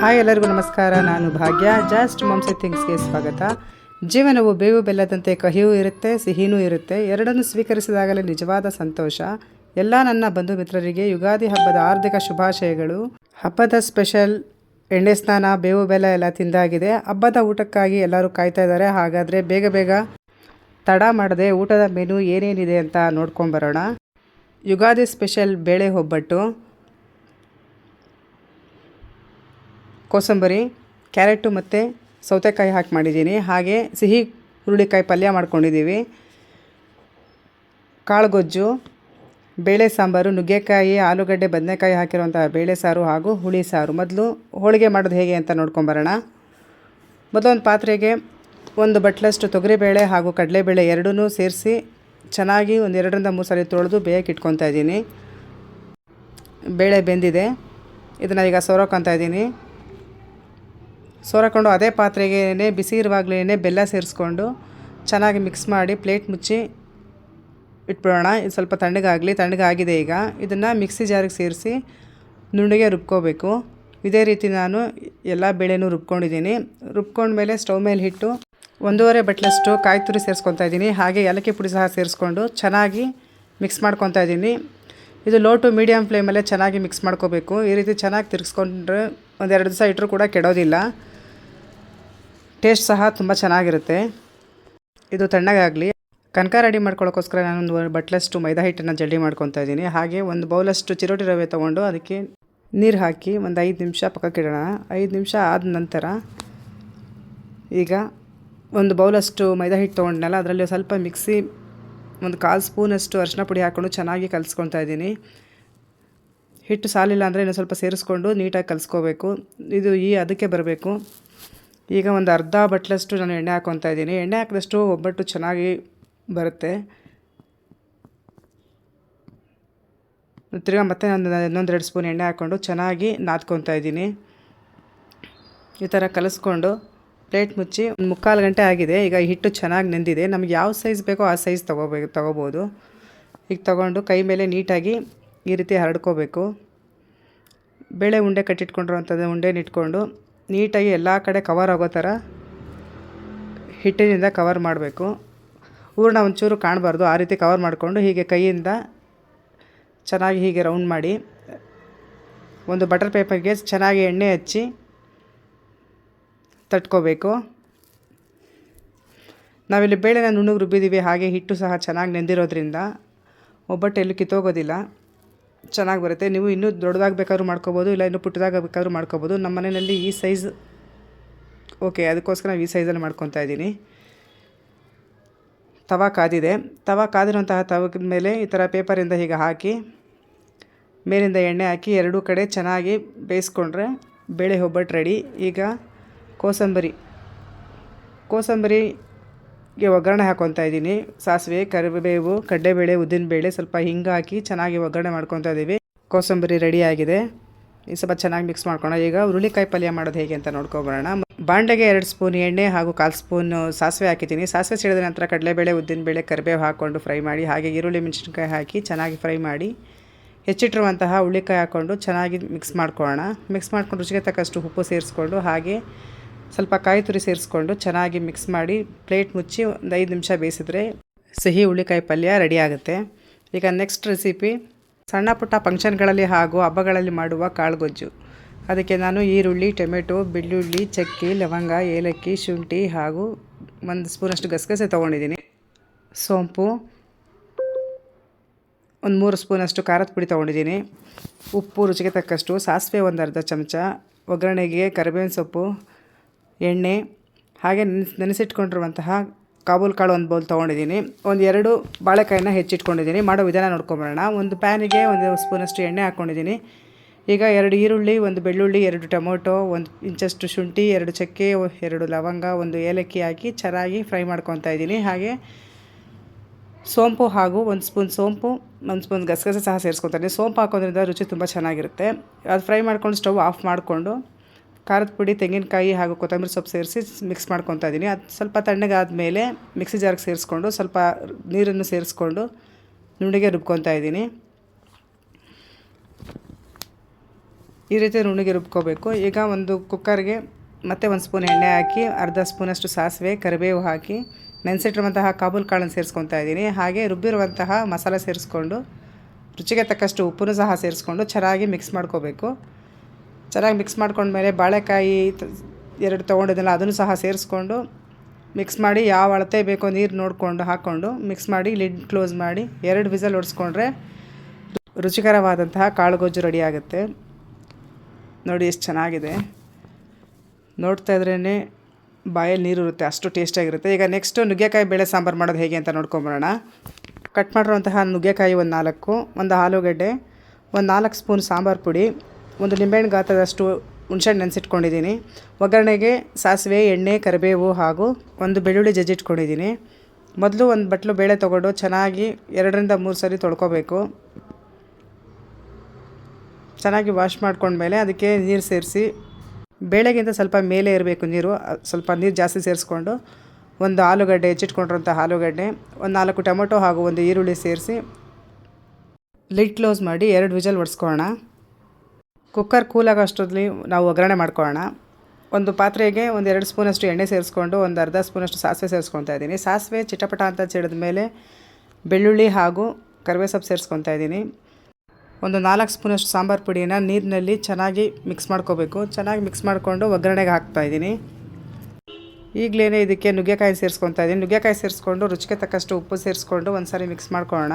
Hi ಎಲ್ಲರಿಗೂ ನಮಸ್ಕಾರ, ನಾನು ಭಾಗ್ಯ. ಜಸ್ಟ್ ಮಾಂಸೆ ಥಿಂಗ್ಸ್ಗೆ ಸ್ವಾಗತ. ಜೀವನವು ಬೇವು ಬೆಲ್ಲದಂತೆ ಕಹಿಯೂ ಇರುತ್ತೆ, ಸಿಹಿನೂ ಇರುತ್ತೆ. ಎರಡನ್ನೂ ಸ್ವೀಕರಿಸಿದಾಗಲೇ ನಿಜವಾದ ಸಂತೋಷ. ಎಲ್ಲ ನನ್ನ ಬಂಧು ಮಿತ್ರರಿಗೆ ಯುಗಾದಿ ಹಬ್ಬದ ಆರ್ಥಿಕ ಶುಭಾಶಯಗಳು. ಹಬ್ಬದ ಸ್ಪೆಷಲ್ ಎಣ್ಣೆ ಸ್ನಾನ, ಬೇವು ಬೆಲ್ಲ ಎಲ್ಲ ತಿಂದಾಗಿದೆ. ಹಬ್ಬದ ಊಟಕ್ಕಾಗಿ ಎಲ್ಲರೂ ಕಾಯ್ತಾ ಇದ್ದಾರೆ. ಹಾಗಾದರೆ ಬೇಗ ಬೇಗ ತಡ ಮಾಡದೆ ಊಟದ ಮೆನು ಏನೇನಿದೆ ಅಂತ ನೋಡ್ಕೊಂಬರೋಣ. ಯುಗಾದಿ ಸ್ಪೆಷಲ್ ಬೇಳೆ ಒಬ್ಬಟ್ಟು. ಕೋಸಂಬರಿ, ಕ್ಯಾರೆಟು ಮತ್ತು ಸೌತೆಕಾಯಿ ಹಾಕಿ ಮಾಡಿದ್ದೀನಿ. ಹಾಗೆ ಸಿಹಿ ಹುರುಳಿಕಾಯಿ ಪಲ್ಯ ಮಾಡ್ಕೊಂಡಿದ್ದೀವಿ. ಕಾಳುಗೊಜ್ಜು, ಬೇಳೆ ಸಾಂಬಾರು, ನುಗ್ಗೆಕಾಯಿ, ಆಲೂಗಡ್ಡೆ, ಬದನೆಕಾಯಿ ಹಾಕಿರುವಂಥ ಬೇಳೆ ಸಾರು ಹಾಗೂ ಹುಳಿ ಸಾರು. ಮೊದಲು ಹೋಳಿಗೆ ಮಾಡೋದು ಹೇಗೆ ಅಂತ ನೋಡ್ಕೊಂಬರೋಣ ಮೊದಲೊಂದು ಪಾತ್ರೆಗೆ ಒಂದು ಬಟ್ಲಷ್ಟು ತೊಗರಿಬೇಳೆ ಹಾಗೂ ಕಡಲೆಬೇಳೆ ಎರಡನ್ನೂ ಸೇರಿಸಿ ಚೆನ್ನಾಗಿ ಒಂದು ಎರಡರಿಂದ ಮೂರು ತೊಳೆದು ಬೇಯಕ್ಕೆ ಇಟ್ಕೊತಾ ಇದ್ದೀನಿ. ಬೇಳೆ ಬೆಂದಿದೆ. ಇದನ್ನು ಈಗ ಸೋರೋಕೊತಾ ಇದ್ದೀನಿ. ಸೋರಕೊಂಡು ಅದೇ ಪಾತ್ರೆಗೆ ಬಿಸಿ ಇರುವಾಗಲೇ ಬೆಲ್ಲ ಸೇರಿಸ್ಕೊಂಡು ಚೆನ್ನಾಗಿ ಮಿಕ್ಸ್ ಮಾಡಿ ಪ್ಲೇಟ್ ಮುಚ್ಚಿ ಇಟ್ಬಿಡೋಣ. ಇದು ಸ್ವಲ್ಪ ತಣ್ಣಗಾಗಲಿ, ತಣ್ಣಗಾಗಿದೆ ಈಗ. ಇದನ್ನು ಮಿಕ್ಸಿ ಜಾರಿಗೆ ಸೇರಿಸಿ ನುಣ್ಣಗೆ ರುಬ್ಕೋಬೇಕು. ಇದೇ ರೀತಿ ನಾನು ಎಲ್ಲ ಬೇಳೆನೂ ರುಬ್ಕೊಂಡಿದ್ದೀನಿ. ರುಬ್ಕೊಂಡ್ಮೇಲೆ ಸ್ಟವ್ ಮೇಲೆ ಹಿಟ್ಟು ಒಂದೂವರೆ ಬಟ್ಲಷ್ಟು ಕಾಯಿ ತುರಿ ಸೇರಿಸ್ಕೊತಾ ಇದ್ದೀನಿ. ಹಾಗೆ ಏಲಕ್ಕಿ ಪುಡಿ ಸಹ ಸೇರಿಸ್ಕೊಂಡು ಚೆನ್ನಾಗಿ ಮಿಕ್ಸ್ ಮಾಡ್ಕೊತಾ ಇದ್ದೀನಿ. ಇದು ಲೋ ಟು ಮೀಡಿಯಮ್ ಫ್ಲೇಮಲ್ಲೇ ಚೆನ್ನಾಗಿ ಮಿಕ್ಸ್ ಮಾಡ್ಕೋಬೇಕು. ಈ ರೀತಿ ಚೆನ್ನಾಗಿ ತಿರ್ಗಿಸ್ಕೊಂಡ್ರೆ ಒಂದೆರಡು ದಿವಸ ಇಟ್ಟರೂ ಕೂಡ ಕೆಡೋದಿಲ್ಲ. ಟೇಸ್ಟ್ ಸಹ ತುಂಬ ಚೆನ್ನಾಗಿರುತ್ತೆ. ಇದು ತಣ್ಣಗಾಗಲಿ. ಕನಕ ರೆಡಿ ಮಾಡ್ಕೊಳ್ಳೋಕ್ಕೋಸ್ಕರ ನಾನೊಂದು ಬಟ್ಲಷ್ಟು ಮೈದಾ ಹಿಟ್ಟನ್ನು ಜಲ್ಡಿ ಮಾಡ್ಕೊತಾ ಇದ್ದೀನಿ. ಹಾಗೆ ಒಂದು ಬೌಲಷ್ಟು ಚಿರೋಟಿ ರವೆ ತೊಗೊಂಡು ಅದಕ್ಕೆ ನೀರು ಹಾಕಿ ಒಂದು ಐದು ನಿಮಿಷ ಪಕ್ಕಕ್ಕಿಡೋಣ ಐದು ನಿಮಿಷ ಆದ ನಂತರ ಈಗ ಒಂದು ಬೌಲಷ್ಟು ಮೈದಾ ಹಿಟ್ಟು ತೊಗೊಂಡ್ನಲ್ಲ, ಅದರಲ್ಲಿ ಸ್ವಲ್ಪ ಮಿಕ್ಸಿ ಒಂದು ಕಾಲು ಸ್ಪೂನಷ್ಟು ಅರಿಶಿನ ಪುಡಿ ಹಾಕ್ಕೊಂಡು ಚೆನ್ನಾಗಿ ಕಲಿಸ್ಕೊತಾ ಇದ್ದೀನಿ. ಹಿಟ್ಟು ಸಾಲಿಲ್ಲ ಅಂದರೆ ಇನ್ನೂ ಸ್ವಲ್ಪ ಸೇರಿಸ್ಕೊಂಡು ನೀಟಾಗಿ ಕಲಿಸ್ಕೋಬೇಕು. ಇದು ಈ ಅದಕ್ಕೆ ಬರಬೇಕು. ಈಗ ಒಂದು ಅರ್ಧ ಬಟ್ಲಷ್ಟು ನಾನು ಎಣ್ಣೆ ಹಾಕ್ಕೊತಾ ಇದ್ದೀನಿ. ಎಣ್ಣೆ ಹಾಕಿದಷ್ಟು ಒಬ್ಬಟ್ಟು ಚೆನ್ನಾಗಿ ಬರುತ್ತೆ. ತಿರ್ಗಿ ಮತ್ತೆ ನಾನು ಇನ್ನೊಂದು ಎರಡು ಸ್ಪೂನ್ ಎಣ್ಣೆ ಹಾಕ್ಕೊಂಡು ಚೆನ್ನಾಗಿ ನಾದ್ಕೊತಾ ಇದ್ದೀನಿ. ಈ ಥರ ಕಲಿಸ್ಕೊಂಡು ಪ್ಲೇಟ್ ಮುಚ್ಚಿ ಒಂದು ಮುಕ್ಕಾಲು ಗಂಟೆ ಆಗಿದೆ. ಈಗ ಹಿಟ್ಟು ಚೆನ್ನಾಗಿ ನೆಂದಿದೆ. ನಮ್ಗೆ ಯಾವ ಸೈಜ್ ಬೇಕೋ ಆ ಸೈಜ್ ತೊಗೋಬೇಕು ತೊಗೋಬೋದು. ಈಗ ತೊಗೊಂಡು ಕೈ ಮೇಲೆ ನೀಟಾಗಿ ಈ ರೀತಿ ಹರಡ್ಕೋಬೇಕು. ಬೇಳೆ ಉಂಡೆ ಕಟ್ಟಿಟ್ಕೊಂಡಿರೋವಂಥದ್ದು ಉಂಡೆನ ಇಟ್ಕೊಂಡು ನೀಟಾಗಿ ಎಲ್ಲ ಕಡೆ ಕವರ್ ಆಗೋ ಥರ ಹಿಟ್ಟಿನಿಂದ ಕವರ್ ಮಾಡಬೇಕು. ಹೂರಣ ಒಂಚೂರು ಕಾಣಬಾರ್ದು, ಆ ರೀತಿ ಕವರ್ ಮಾಡಿಕೊಂಡು ಹೀಗೆ ಕೈಯಿಂದ ಚೆನ್ನಾಗಿ ಹೀಗೆ ರೌಂಡ್ ಮಾಡಿ, ಒಂದು ಬಟರ್ ಪೇಪರ್ಗೆ ಚೆನ್ನಾಗಿ ಎಣ್ಣೆ ಹಚ್ಚಿ ತಟ್ಕೋಬೇಕು. ನಾವಿಲ್ಲಿ ಬೇಳೆನ ನುಣ್ಣಗೆ ರುಬ್ಬಿದ್ದೀವಿ ಹಾಗೆ ಹಿಟ್ಟು ಸಹ ಚೆನ್ನಾಗಿ ನೆಂದಿರೋದ್ರಿಂದ ಒಬ್ಬಟ್ಟು ಎಲ್ಲೂ ಕಿತ್ತೋಗೋದಿಲ್ಲ. ಚೆನ್ನಾಗಿ ಬರುತ್ತೆ. ನೀವು ಇನ್ನೂ ದೊಡ್ಡದಾಗಿ ಬೇಕಾದ್ರೂ ಮಾಡ್ಕೋಬೋದು, ಇಲ್ಲ ಇನ್ನೂ ಪುಟ್ಟದಾಗ ಬೇಕಾದ್ರೂ ಮಾಡ್ಕೋಬೋದು. ನಮ್ಮ ಮನೆಯಲ್ಲಿ ಈ ಸೈಜ್, ಓಕೆ, ಅದಕ್ಕೋಸ್ಕರ ನಾವು ಈ ಸೈಜಲ್ಲಿ ಮಾಡ್ಕೊತಾ ಇದ್ದೀನಿ. ತವ ಕಾದಿದೆ. ತವ ಕಾದಿರುವಂತಹ ತವದ ಮೇಲೆ ಈ ಥರ ಪೇಪರಿಂದ ಹೀಗೆ ಹಾಕಿ, ಮೇಲಿಂದ ಎಣ್ಣೆ ಹಾಕಿ ಎರಡೂ ಕಡೆ ಚೆನ್ನಾಗಿ ಬೇಯಿಸ್ಕೊಂಡ್ರೆ ಬೇಳೆ ಒಬ್ಬಟ್ಟು ರೆಡಿ. ಈಗ ಕೋಸಂಬರಿ. ಕೋಸಂಬರಿ ಕೋಸಂಬರಿಗೆ ಒಗ್ಗರಣೆ ಹಾಕೊತಾ ಇದ್ದೀನಿ. ಸಾಸಿವೆ, ಕರಿಬೇವು, ಕಡಲೆಬೇಳೆ, ಉದ್ದಿನಬೇಳೆ ಸ್ವಲ್ಪ ಹಿಂಗೆ ಹಾಕಿ ಚೆನ್ನಾಗಿ ಒಗ್ಗರಣೆ ಮಾಡ್ಕೊತಾ ಇದ್ದೀವಿ. ಕೋಸಂಬರಿ ರೆಡಿ ಆಗಿದೆ. ಈ ಸ್ವಲ್ಪ ಚೆನ್ನಾಗಿ ಮಿಕ್ಸ್ ಮಾಡ್ಕೊಳ್ಳೋಣ. ಈಗ ಹುರುಳಿಕಾಯಿ ಪಲ್ಯ ಮಾಡೋದು ಹೇಗೆ ಅಂತ ನೋಡ್ಕೊಬರೋಣ. ಬಾಂಡೆಗೆ ಎರಡು ಸ್ಪೂನ್ ಎಣ್ಣೆ ಹಾಗೂ ಕಾಲು ಸ್ಪೂನ್ ಸಾಸಿವೆ ಹಾಕಿದ್ದೀನಿ. ಸಾಸಿವೆ ಸಿಡಿದ ನಂತರ ಕಡಲೆಬೇಳೆ, ಉದ್ದಿನಬೇಳೆ, ಕರಿಬೇವು ಹಾಕ್ಕೊಂಡು ಫ್ರೈ ಮಾಡಿ, ಹಾಗೆ ಈರುಳ್ಳಿ, ಮೆಣಸಿನ್ಕಾಯಿ ಹಾಕಿ ಚೆನ್ನಾಗಿ ಫ್ರೈ ಮಾಡಿ, ಹೆಚ್ಚಿಟ್ಟಿರುವಂತಹ ಹುಳಿಕಾಯಿ ಹಾಕ್ಕೊಂಡು ಚೆನ್ನಾಗಿ ಮಿಕ್ಸ್ ಮಾಡ್ಕೊಳ್ಳೋಣ. ಮಿಕ್ಸ್ ಮಾಡ್ಕೊಂಡು ರುಚಿಗೆ ತಕ್ಕಷ್ಟು ಉಪ್ಪು ಸೇರಿಸ್ಕೊಂಡು ಹಾಗೆ ಸ್ವಲ್ಪ ಕಾಯಿ ತುರಿ ಸೇರಿಸ್ಕೊಂಡು ಚೆನ್ನಾಗಿ ಮಿಕ್ಸ್ ಮಾಡಿ ಪ್ಲೇಟ್ ಮುಚ್ಚಿ ಒಂದು ಐದು ನಿಮಿಷ ಬೇಯಿಸಿದ್ರೆ ಸಿಹಿ ಹುಳಿಕಾಯಿ ಪಲ್ಯ ರೆಡಿ ಆಗುತ್ತೆ. ಈಗ ನೆಕ್ಸ್ಟ್ ರೆಸಿಪಿ ಸಣ್ಣ ಪುಟ್ಟ ಫಂಕ್ಷನ್ಗಳಲ್ಲಿ ಹಾಗೂ ಹಬ್ಬಗಳಲ್ಲಿ ಮಾಡುವ ಕಾಳುಗೊಜ್ಜು. ಅದಕ್ಕೆ ನಾನು ಈರುಳ್ಳಿ, ಟೊಮೆಟೊ, ಬೆಳ್ಳುಳ್ಳಿ, ಚಕ್ಕೆ, ಲವಂಗ, ಏಲಕ್ಕಿ, ಶುಂಠಿ ಹಾಗೂ ಒಂದು ಸ್ಪೂನಷ್ಟು ಗಸಗಸೆ ತೊಗೊಂಡಿದ್ದೀನಿ. ಸೋಂಪು, ಒಂದು ಮೂರು ಸ್ಪೂನಷ್ಟು ಖಾರದ ಪುಡಿ ತೊಗೊಂಡಿದ್ದೀನಿ. ಉಪ್ಪು ರುಚಿಗೆ ತಕ್ಕಷ್ಟು ಸಾಸಿವೆ ಒಂದು ಅರ್ಧ ಚಮಚ, ಒಗ್ಗರಣೆಗೆ ಕರಿಬೇವಿನ ಸೊಪ್ಪು ಎಣ್ಣೆ, ಹಾಗೆ ನೆನೆಸ್, ನೆನೆಸಿಟ್ಕೊಂಡಿರುವಂತಹ ಕಾಬೂಲ್ ಕಾಳು ಒಂದು ಬೌಲ್ ತೊಗೊಂಡಿದ್ದೀನಿ. ಒಂದು ಎರಡು ಬಾಳೆಕಾಯಿನ ಹೆಚ್ಚಿಟ್ಕೊಂಡಿದ್ದೀನಿ. ಮಾಡೋ ವಿಧಾನ ನೋಡ್ಕೊಂಬರೋಣ. ಒಂದು ಪ್ಯಾನಿಗೆ ಒಂದು ಸ್ಪೂನಷ್ಟು ಎಣ್ಣೆ ಹಾಕ್ಕೊಂಡಿದ್ದೀನಿ ಈಗ ಎರಡು ಈರುಳ್ಳಿ, ಒಂದು ಬೆಳ್ಳುಳ್ಳಿ, ಎರಡು ಟೊಮೊಟೊ, ಒಂದು ಇಂಚಷ್ಟು ಶುಂಠಿ, ಎರಡು ಚಕ್ಕೆ, ಎರಡು ಲವಂಗ, ಒಂದು ಏಲಕ್ಕಿ ಹಾಕಿ ಚೆನ್ನಾಗಿ ಫ್ರೈ ಮಾಡ್ಕೊತಾ ಇದ್ದೀನಿ. ಹಾಗೆ ಸೋಂಪು ಹಾಗೂ ಒಂದು ಸ್ಪೂನ್ ಸೋಂಪು, ಒಂದು ಸ್ಪೂನ್ ಗಸಗಸೆ ಸಹ ಸೇರಿಸ್ಕೊತೀನಿ ಸೋಂಪು ಹಾಕೋದ್ರಿಂದ ರುಚಿ ತುಂಬ ಚೆನ್ನಾಗಿರುತ್ತೆ. ಅದು ಫ್ರೈ ಮಾಡ್ಕೊಂಡು ಸ್ಟವ್ ಆಫ್ ಮಾಡಿಕೊಂಡು ಖಾರದ ಪುಡಿ, ತೆಂಗಿನಕಾಯಿ ಹಾಗೂ ಕೊತ್ತಂಬರಿ ಸೊಪ್ಪು ಸೇರಿಸಿ ಮಿಕ್ಸ್ ಮಾಡ್ಕೊತಾ ಇದ್ದೀನಿ ಅದು ಸ್ವಲ್ಪ ತಣ್ಣಗಾದಮೇಲೆ ಮಿಕ್ಸಿ ಜಾರ್ಗೆ ಸೇರಿಸ್ಕೊಂಡು ಸ್ವಲ್ಪ ನೀರನ್ನು ಸೇರಿಸ್ಕೊಂಡು ನುಣ್ಣಗೆ ರುಬ್ಕೊತಾ ಇದ್ದೀನಿ ಈ ರೀತಿ ನುಣ್ಣಗೆ ರುಬ್ಕೋಬೇಕು. ಈಗ ಒಂದು ಕುಕ್ಕರ್ಗೆ ಮತ್ತೆ ಒಂದು ಸ್ಪೂನ್ ಎಣ್ಣೆ ಹಾಕಿ, ಅರ್ಧ ಸ್ಪೂನಷ್ಟು ಸಾಸಿವೆ, ಕರಿಬೇವು ಹಾಕಿ, ನೆನೆಸಿಟ್ಟಿರುವಂತಹ ಕಾಬೂಲ್ ಕಾಳನ್ನು ಸೇರಿಸ್ಕೊತಾ ಇದ್ದೀನಿ ಹಾಗೆ ರುಬ್ಬಿರುವಂತಹ ಮಸಾಲೆ ಸೇರಿಸ್ಕೊಂಡು, ರುಚಿಗೆ ತಕ್ಕಷ್ಟು ಉಪ್ಪನ್ನು ಸಹ ಸೇರಿಸ್ಕೊಂಡು ಚೆನ್ನಾಗಿ ಮಿಕ್ಸ್ ಮಾಡ್ಕೋಬೇಕು. ಚೆನ್ನಾಗಿ ಮಿಕ್ಸ್ ಮಾಡ್ಕೊಂಡ್ಮೇಲೆ ಬಾಳೆಕಾಯಿ ಎರಡು ತೊಗೊಂಡಿದ್ದೆಲ್ಲ ಅದನ್ನು ಸಹ ಸೇರಿಸ್ಕೊಂಡು ಮಿಕ್ಸ್ ಮಾಡಿ ಯಾವ ಅಳತೆ ಬೇಕೋ ನೀರು ನೋಡಿಕೊಂಡು ಹಾಕ್ಕೊಂಡು ಮಿಕ್ಸ್ ಮಾಡಿ ಲಿಡ್ ಕ್ಲೋಸ್ ಮಾಡಿ ಎರಡು ವಿಸಲ್ ಒಡಿಸ್ಕೊಂಡ್ರೆ ರುಚಿಕರವಾದಂತಹ ಕಾಳುಗೊಜ್ಜು ರೆಡಿ ಆಗುತ್ತೆ. ನೋಡಿ ಎಷ್ಟು ಚೆನ್ನಾಗಿದೆ. ನೋಡ್ತಾ ಇದ್ರೇ ಬಾಯಲ್ಲಿ ನೀರು ಇರುತ್ತೆ, ಅಷ್ಟು ಟೇಸ್ಟಾಗಿರುತ್ತೆ ಈಗ ನೆಕ್ಸ್ಟು ನುಗ್ಗೆಕಾಯಿ ಬೇಳೆ ಸಾಂಬಾರು ಮಾಡೋದು ಹೇಗೆ ಅಂತ ನೋಡ್ಕೊಂಬರೋಣ. ಕಟ್ ಮಾಡಿರುವಂತಹ ನುಗ್ಗೆಕಾಯಿ ಒಂದು ನಾಲ್ಕು, ಒಂದು ಆಲೂಗಡ್ಡೆ, ಒಂದು ನಾಲ್ಕು ಸ್ಪೂನ್ ಸಾಂಬಾರು ಪುಡಿ. ಒಂದು ನಿಂಬೆಹಣ್ಣು ಗಾತ್ರದಷ್ಟು ಹುಣ್ಸೆಹಣ್ಣು ನೆನೆಸಿಟ್ಕೊಂಡಿದ್ದೀನಿ. ಒಗ್ಗರಣೆಗೆ ಸಾಸಿವೆ, ಎಣ್ಣೆ, ಕರಿಬೇವು ಹಾಗೂ ಒಂದು ಬೆಳ್ಳುಳ್ಳಿ ಜಜ್ಜಿಟ್ಕೊಂಡಿದ್ದೀನಿ ಮೊದಲು ಒಂದು ಬಟ್ಲು ಬೇಳೆ ತೊಗೊಂಡು ಚೆನ್ನಾಗಿ ಎರಡರಿಂದ ಮೂರು ಸರಿ ತೊಳ್ಕೊಬೇಕು. ಚೆನ್ನಾಗಿ ವಾಶ್ ಮಾಡ್ಕೊಂಡ್ಮೇಲೆ ಅದಕ್ಕೆ ನೀರು ಸೇರಿಸಿ, ಬೇಳೆಗಿಂತ ಸ್ವಲ್ಪ ಮೇಲೆ ಇರಬೇಕು ನೀರು ಸ್ವಲ್ಪ ನೀರು ಜಾಸ್ತಿ ಸೇರಿಸ್ಕೊಂಡು ಒಂದು ಆಲೂಗಡ್ಡೆ ಹೆಚ್ಚಿಟ್ಕೊಂಡಿರೋಂಥ ಆಲೂಗಡ್ಡೆ, ಒಂದು ನಾಲ್ಕು ಟೊಮೊಟೊ ಹಾಗೂ ಒಂದು ಈರುಳ್ಳಿ ಸೇರಿಸಿ, ಲಿಡ್ ಕ್ಲೋಸ್ ಮಾಡಿ ಎರಡು ವಿಜಲ್ ಒಡ್ಸ್ಕೊಳ್ಳೋಣ. ಕುಕ್ಕರ್ ಕೂಲಾಗೋ ಅಷ್ಟರಲ್ಲಿ ನಾವು ಒಗ್ಗರಣೆ ಮಾಡ್ಕೊಳ್ಳೋಣ. ಒಂದು ಪಾತ್ರೆಗೆ ಒಂದು ಎರಡು ಸ್ಪೂನಷ್ಟು ಎಣ್ಣೆ ಸೇರಿಸ್ಕೊಂಡು, ಒಂದು ಅರ್ಧ ಸ್ಪೂನಷ್ಟು ಸಾಸಿವೆ ಸೇರಿಸ್ಕೊತಾ ಇದ್ದೀನಿ. ಸಾಸಿವೆ ಚಿಟಪಟ ಅಂತ ಚಿಡಿದ ಮೇಲೆ ಬೆಳ್ಳುಳ್ಳಿ ಹಾಗೂ ಕರಿವೇ ಸೊಪ್ಪು ಸೇರಿಸ್ಕೊತಾ ಇದ್ದೀನಿ. ಒಂದು ನಾಲ್ಕು ಸ್ಪೂನಷ್ಟು ಸಾಂಬಾರು ಪುಡಿನ ನೀರಿನಲ್ಲಿ ಚೆನ್ನಾಗಿ ಮಿಕ್ಸ್ ಮಾಡ್ಕೋಬೇಕು. ಚೆನ್ನಾಗಿ ಮಿಕ್ಸ್ ಮಾಡಿಕೊಂಡು ಒಗ್ಗರಣೆಗೆ ಹಾಕ್ತಾ ಇದ್ದೀನಿ. ಈಗಲೇ ಇದಕ್ಕೆ ನುಗ್ಗೆಕಾಯಿ ಸೇರಿಸ್ಕೊತಾ ಇದ್ದೀನಿ. ನುಗ್ಗೆಕಾಯಿ ಸೇರಿಸ್ಕೊಂಡು ರುಚಿಗೆ ತಕ್ಕಷ್ಟು ಉಪ್ಪು ಸೇರಿಸ್ಕೊಂಡು ಒಂದು ಸಾರಿ ಮಿಕ್ಸ್ ಮಾಡ್ಕೊಳ್ಳೋಣ.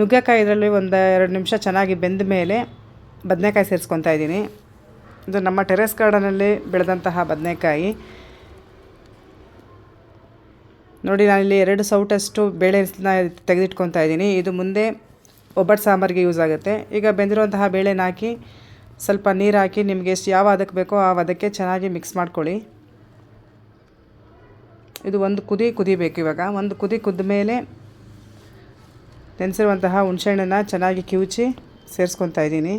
ನುಗ್ಗೆಕಾಯಿ ಇದರಲ್ಲಿ ಒಂದು ಎರಡು ನಿಮಿಷ ಚೆನ್ನಾಗಿ ಬೆಂದ ಮೇಲೆ ಬದನೆಕಾಯಿ ಸೇರಿಸ್ಕೊತಾ ಇದ್ದೀನಿ. ಇದು ನಮ್ಮ ಟೆರೆಸ್ ಗಾರ್ಡನಲ್ಲಿ ಬೆಳೆದಂತಹ ಬದನೆಕಾಯಿ. ನೋಡಿ, ನಾನಿಲ್ಲಿ ಎರಡು ಸೌಟಷ್ಟು ಬೇಳೆನ ತೆಗೆದಿಟ್ಕೊತಾ ಇದ್ದೀನಿ. ಇದು ಮುಂದೆ ಒಬ್ಬಟ್ಟು ಸಾಂಬಾರಿಗೆ ಯೂಸ್ ಆಗುತ್ತೆ. ಈಗ ಬೆಂದಿರುವಂತಹ ಬೇಳೆನ ಹಾಕಿ ಸ್ವಲ್ಪ ನೀರು ಹಾಕಿ ನಿಮಗೆ ಎಷ್ಟು ಯಾವ ಅದಕ್ಕೆ ಬೇಕೋ ಆ ಅದಕ್ಕೆ ಚೆನ್ನಾಗಿ ಮಿಕ್ಸ್ ಮಾಡ್ಕೊಳ್ಳಿ. ಇದು ಒಂದು ಕುದಿ ಕುದಿಬೇಕು ಇವಾಗ. ಒಂದು ಕುದಿ ಕುದ್ದ ಮೇಲೆ ನೆನೆಸಿರುವಂತಹ ಹುಣಸೆಹಣ್ಣನ್ನು ಚೆನ್ನಾಗಿ ಕಿವುಚಿ ಸೇರಿಸ್ಕೊತಾ ಇದ್ದೀನಿ.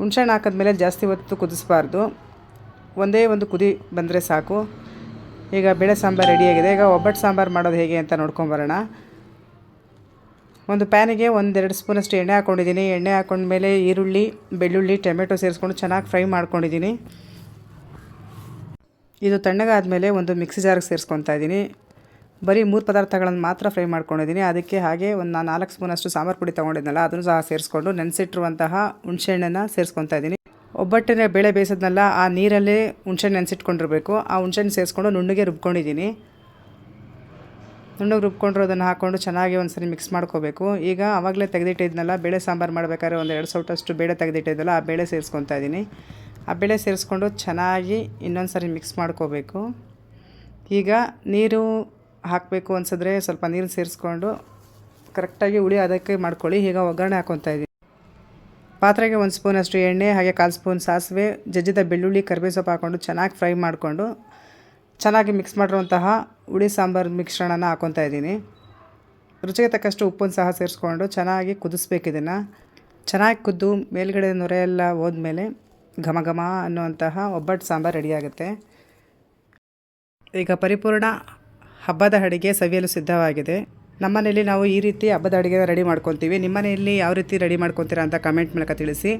ಹುಣ್ಸೆಹಣ್ಣು ಹಾಕಿದ್ಮೇಲೆ ಜಾಸ್ತಿ ಹೊತ್ತು ಕುದಿಸ್ಬಾರ್ದು. ಒಂದೇ ಒಂದು ಕುದಿ ಬಂದರೆ ಸಾಕು. ಈಗ ಬೇಳೆ ಸಾಂಬಾರು ರೆಡಿಯಾಗಿದೆ ಈಗ ಒಬ್ಬಟ್ಟು ಸಾಂಬಾರು ಮಾಡೋದು ಹೇಗೆ ಅಂತ ನೋಡ್ಕೊಂಬರೋಣ ಒಂದು ಪ್ಯಾನಿಗೆ ಒಂದೆರಡು ಸ್ಪೂನಷ್ಟು ಎಣ್ಣೆ ಹಾಕ್ಕೊಂಡಿದ್ದೀನಿ ಎಣ್ಣೆ ಹಾಕ್ಕೊಂಡ್ಮೇಲೆ ಈರುಳ್ಳಿ, ಬೆಳ್ಳುಳ್ಳಿ, ಟೊಮೆಟೊ ಸೇರಿಸ್ಕೊಂಡು ಚೆನ್ನಾಗಿ ಫ್ರೈ ಮಾಡ್ಕೊಂಡಿದ್ದೀನಿ. ಇದು ತಣ್ಣಗಾದಮೇಲೆ ಒಂದು ಮಿಕ್ಸಿ ಜಾರಿಗೆ ಸೇರಿಸ್ಕೊತಾ ಇದ್ದೀನಿ. ಬರೀ ಮೂರು ಪದಾರ್ಥಗಳನ್ನು ಮಾತ್ರ ಫ್ರೈ ಮಾಡ್ಕೊಂಡಿದ್ದೀನಿ. ಅದಕ್ಕೆ ಹಾಗೆ ಒಂದು ನಾನು ನಾಲ್ಕು ಸ್ಪೂನಷ್ಟು ಸಾಂಬಾರು ಪುಡಿ ತೊಗೊಂಡಿದ್ನಲ್ಲ, ಅದನ್ನು ಸಹ ಸೇರಿಸ್ಕೊಂಡು ನೆನೆಸಿಟ್ಟಿರುವಂತಹ ಹುಣಸೆಹಣ್ಣನ್ನು ಸೇರಿಸ್ಕೊತಾ ಇದ್ದೀನಿ. ಒಬ್ಬಟ್ಟಿನ ಬೇಳೆ ಬೇಯಿಸಿದ್ನಲ್ಲ, ಆ ನೀರಲ್ಲೇ ಹುಣ್ಸೆಹಣ್ಣು ನೆನೆಸಿಟ್ಕೊಂಡಿರಬೇಕು. ಆ ಹುಣ್ಸೆಹಣ್ಣು ಸೇರಿಸ್ಕೊಂಡು ನುಣ್ಣಗೆ ರುಬ್ಕೊಂಡಿದ್ದೀನಿ. ನುಣ್ಣಗೆ ರುಬ್ಕೊಂಡಿರೋದನ್ನು ಹಾಕ್ಕೊಂಡು ಚೆನ್ನಾಗಿ ಒಂದ್ಸರಿ ಮಿಕ್ಸ್ ಮಾಡ್ಕೋಬೇಕು. ಈಗ ಆವಾಗಲೇ ತೆಗೆದಿಟ್ಟಿದ್ನಲ್ಲ, ಬೇಳೆ ಸಾಂಬಾರು ಮಾಡಬೇಕಾದ್ರೆ ಒಂದು ಎರಡು ಸೌಟಷ್ಟು ಬೇಳೆ ತೆಗೆದಿಟ್ಟಿದ್ದಲ್ಲ ಆ ಬೇಳೆ ಸೇರಿಸ್ಕೊತಾ ಇದ್ದೀನಿ. ಆ ಬೇಳೆ ಸೇರಿಸ್ಕೊಂಡು ಚೆನ್ನಾಗಿ ಇನ್ನೊಂದು ಸರಿ ಮಿಕ್ಸ್ ಮಾಡ್ಕೋಬೇಕು. ಈಗ ನೀರು ಹಾಕಬೇಕು ಅನ್ಸಿದ್ರೆ ಸ್ವಲ್ಪ ನೀರು ಸೇರಿಸ್ಕೊಂಡು ಕರೆಕ್ಟಾಗಿ ಹುಳಿ ಅದಕ್ಕೆ ಮಾಡ್ಕೊಳ್ಳಿ. ಈಗ ಒಗ್ಗರಣೆ ಹಾಕೊತಾ ಇದ್ದೀನಿ. ಪಾತ್ರೆಗೆ ಒಂದು ಸ್ಪೂನಷ್ಟು ಎಣ್ಣೆ, ಹಾಗೆ ಕಾಲು ಸ್ಪೂನ್ ಸಾಸಿವೆ, ಜಜ್ಜಿದ ಬೆಳ್ಳುಳ್ಳಿ ಕರಿಬೇವು ಸೊಪ್ಪು ಹಾಕ್ಕೊಂಡು ಚೆನ್ನಾಗಿ ಫ್ರೈ ಮಾಡಿಕೊಂಡು ಚೆನ್ನಾಗಿ ಮಿಕ್ಸ್ ಮಾಡಿರುವಂತಹ ಹುಳಿ ಸಾಂಬಾರು ಮಿಶ್ರಣನ ಹಾಕೊತಾ ಇದ್ದೀನಿ. ರುಚಿಗೆ ತಕ್ಕಷ್ಟು ಉಪ್ಪನ್ನು ಸಹ ಸೇರಿಸ್ಕೊಂಡು ಚೆನ್ನಾಗಿ ಕುದಿಸ್ಬೇಕು ಇದನ್ನು. ಚೆನ್ನಾಗಿ ಕುದ್ದು ಮೇಲ್ಗಡೆ ನೊರೆ ಎಲ್ಲ ಹೋದ್ಮೇಲೆ ಘಮ ಘಮ ಅನ್ನುವಂತಹ ಒಬ್ಬಟ್ಟು ಸಾಂಬಾರು ರೆಡಿಯಾಗುತ್ತೆ ಈಗ ಪರಿಪೂರ್ಣ ಹಬ್ಬದ ಅಡುಗೆ ಸವಿಯಲು ಸಿದ್ಧವಾಗಿದೆ. ನಮ್ಮನೆಯಲ್ಲಿ ನಾವು ಈ ರೀತಿ ಹಬ್ಬದ ಅಡುಗೆ ರೆಡಿ ಮಾಡ್ಕೊತೀವಿ. ನಿಮ್ಮನೆಯಲ್ಲಿ ಯಾವ ರೀತಿ ರೆಡಿ ಮಾಡ್ಕೊತೀರಾ ಅಂತ ಕಮೆಂಟ್ ಮೂಲಕ ತಿಳಿಸಿ.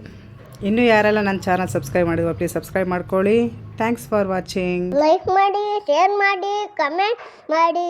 ಇನ್ನೂ ಯಾರೆಲ್ಲ ನನ್ನ ಚಾನಲ್ ಸಬ್ಸ್ಕ್ರೈಬ್ ಮಾಡಿದ್ರು ಪ್ಲೀಸ್ ಸಬ್ಸ್ಕ್ರೈಬ್ ಮಾಡ್ಕೊಳ್ಳಿ. ಥ್ಯಾಂಕ್ಸ್ ಫಾರ್ ವಾಚಿಂಗ್ ಲೈಕ್ ಮಾಡಿ ಶೇರ್ ಮಾಡಿ ಕಮೆಂಟ್ ಮಾಡಿ.